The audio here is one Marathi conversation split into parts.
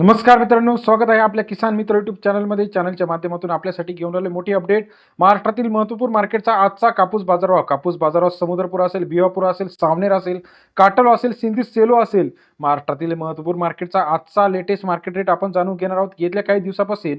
नमस्कार मित्रांनो स्वागत आहे आपल्या किसान मित्र युट्यूब चॅनलमध्ये चॅनलच्या माध्यमातून आपल्यासाठी घेऊन आले मोठी अपडेट महाराष्ट्रातील महत्त्वपूर्ण मार्केटचा आजचा कापूस बाजारभाव. कापूस बाजारभाव समुद्रपूर असेल भिवापूर असेल सावनेर असेल काटल असेल सिंधी सेलो असेल. महाराष्ट्रातील महत्त्वपूर्ण मार्केटचा आजचा लेटेस्ट मार्केट रेट आपण जाणून घेणार आहोत. गेल्या काही दिवसापासून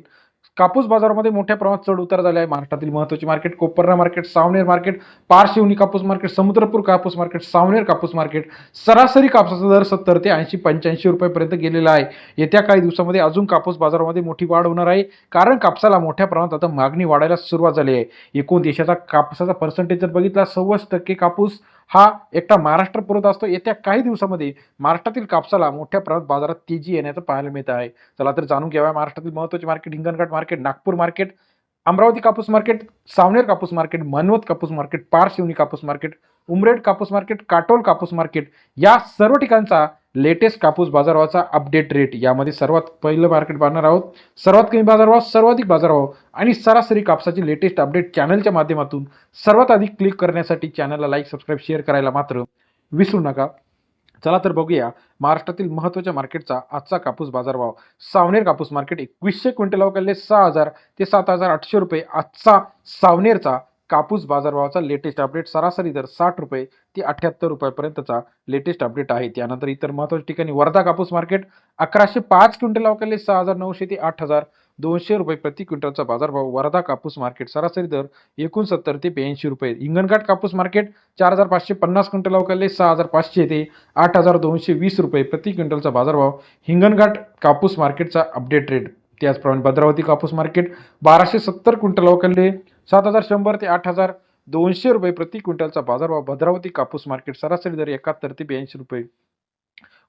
कापूस बाजारामध्ये मोठ्या प्रमाणात चढ उतार झाले आहे. महाराष्ट्रातील महत्त्वाचे market Korpana market Savner market Parshivani कापूस मार्केट समुद्रपूर कापूस मार्केट सावनेर कापूस मार्केट सरासरी कापसाचा दर सत्तर ते ऐंशी पंच्याऐंशी रुपयापर्यंत गेलेला आहे. येत्या काही दिवसामध्ये अजून कापूस बाजारामध्ये मोठी वाढ होणार आहे कारण कापसाला मोठ्या प्रमाणात आता मागणी वाढायला सुरुवात झाली आहे. एकूण देशाचा कापसाचा पर्सेंटेज जर बघितला सव्वीस टक्के कापूस हा एकटा महाराष्ट्र पुरत असतो. येत्या काही दिवसामध्ये महाराष्ट्रातील कापसाला मोठ्या प्रमाणात बाजारात तेजी येण्याचं पाहायला मिळत आहे. चला तर जाणून घ्यावा महाराष्ट्रातील महत्त्वाचे market Hinganghat market Nagpur market Amravati कापूस मार्केट सावनेर कापूस मार्केट मनवत कापूस मार्केट पारशिवनी कापूस मार्केट उमरेड कापूस मार्केट काटोल कापूस मार्केट या सर्व ठिकाणचा लेटेस्ट कापूस बाजारभावाचा अपडेट रेट यामध्ये सर्वात पहिलं मार्केट पाहणार आहोत. सर्वात कमी बाजारभाव सर्वाधिक बाजारभाव आणि सरासरी कापसाची लेटेस्ट अपडेट चॅनलच्या माध्यमातून सर्वात आधी क्लिक करण्यासाठी चॅनलला लाईक सबस्क्राईब शेअर करायला मात्र विसरू नका. चला तर बघूया महाराष्ट्रातील महत्त्वाच्या मार्केटचा आजचा कापूस बाजारभाव. सावनेर कापूस मार्केट एकवीसशे क्विंटल अवकाळले सहा हजार ते सात हजार आठशे रुपये. आजचा सावनेरचा कापूस बाजारभावाचा लेटेस्ट अपडेट सरासरी दर साठ रुपये ते अठ्ठ्याहत्तर रुपयापर्यंतचा लेटेस्ट अपडेट आहे. त्यानंतर इतर महत्त्वाच्या ठिकाणी वर्धा कापूस मार्केट अकराशे पाच क्विंटल अवकाले सहा हजार नऊशे ते आठ हजार दोनशे रुपये प्रति क्विंटलचा बाजारभाव. वर्धा कापूस मार्केट सरासरी दर एकोणसत्तर ते ब्याऐंशी रुपये. हिंगणघाट कापूस मार्केट चार हजार पाचशे पन्नास क्विंटल अवकाले सहा हजार पाचशे ते आठ हजार दोनशे वीस रुपये प्रति क्विंटलचा बाजारभाव. हिंगणघाट कापूस मार्केटचा अपडेट रेट त्याचप्रमाणे भद्रावती कापूस मार्केट बाराशे सत्तर क्विंटल अवकाले सात हजार शंभर ते आठ हजार दोनशे रुपये प्रति क्विंटलचा बाजारभाव. भद्रावती कापूस मार्केट सरासरी दर एकाहत्तर ते ब्याऐंशी रुपये.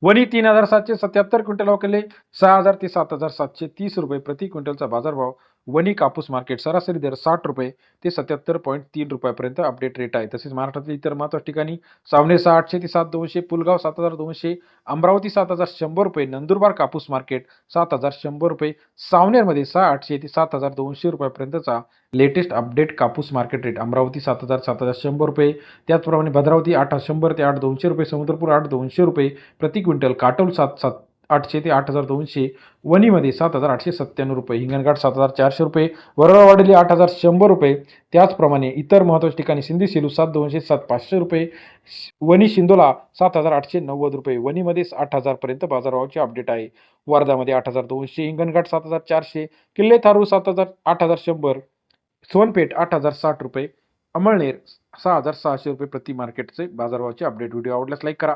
वणी तीन हजार सातशे सत्याहत्तर क्विंटल अवकाळले सहा हजार ते सात हजार सातशे तीस रुपये प्रति क्विंटलचा बाजारभाव. वणी कापूस मार्केट सरासरी दर साठ रुपये ते सत्याहत्तर पॉईंट तीन रुपयापर्यंत अपडेट रेट आहे. तसेच महाराष्ट्रातील इतर महत्त्वाच्या ठिकाणी सावने सहा आठशे ते सात दोनशे पुलगाव सात हजार दोनशे अमरावती सात हजार शंभर रुपये नंदुरबार कापूस मार्केट सात हजार शंभर रुपये सावनेरमध्ये सहा आठशे ते सात हजार दोनशे रुपयापर्यंतचा लेटेस्ट अपडेट कापूस मार्केट रेट अमरावती सात हजार सात हजार शंभर रुपये. त्याचप्रमाणे भद्रावती आठ शंभर ते आठ दोनशे रुपये समुद्रपूर आठ दोनशे रुपये. प्रति क्विंटल काटोल सात सात आठशे ते आठ हजार दोनशे वणीमध्ये सात हजार आठशे सत्त्याण्णव रुपये हिंगणघाट सात हजार चारशे रुपये वरळवाडेली आठ हजार शंभर रुपये त्याचप्रमाणे इतर महत्त्वाच्या ठिकाणी सिंधी सेलू सात दोनशे सात पाचशे रुपये वणी शिंदोला सात हजार आठशे नव्वद रुपये वणीमध्ये आठ हजारपर्यंत बाजारभावाचे अपडेट आहे. वर्धामध्ये आठ हजार दोनशे हिंगणघाट सात हजार चारशे किल्ले थारू सात हजार आठ हजार शंभर सोनपेठ आठ हजार साठ रुपये अमळनेर सहा हजार सहाशे रुपये प्रति मार्केटचे बाजारभावाचे अपडेट व्हिडिओ आवडल्यास लाईक करा.